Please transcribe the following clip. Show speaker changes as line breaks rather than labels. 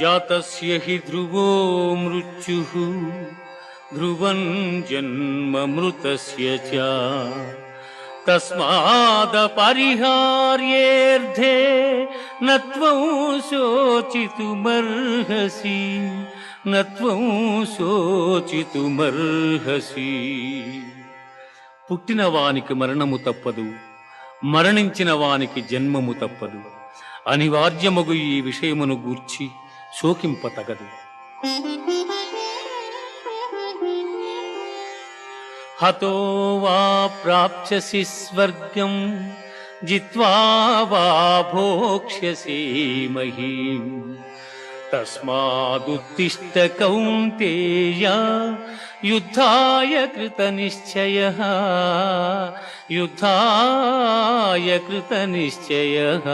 జాతస్య హి ధ్రువో మృత్యుః. ధ్రువం జన్మ మృతస్య చ. తస్మాదపరిహార్యేర్థే నత్వం శోచితుమర్హసి. నత్వం శోచితుమర్హసి. పుట్టిన వానికి మరణము తప్పదు మరణించిన వానికి జన్మము తప్పదు. అనివార్యమగు ఈ విషయమును గూర్చి शोकिम्पतगदो वा प्राप्स्यसि स्वर्गम् जित्वा वा भोक्ष्यसि महीम् तस्मादुद्दिष्टकौन्तेय युद्धाय कृतनिश्चयः युद्धाय कृतनिश्चयः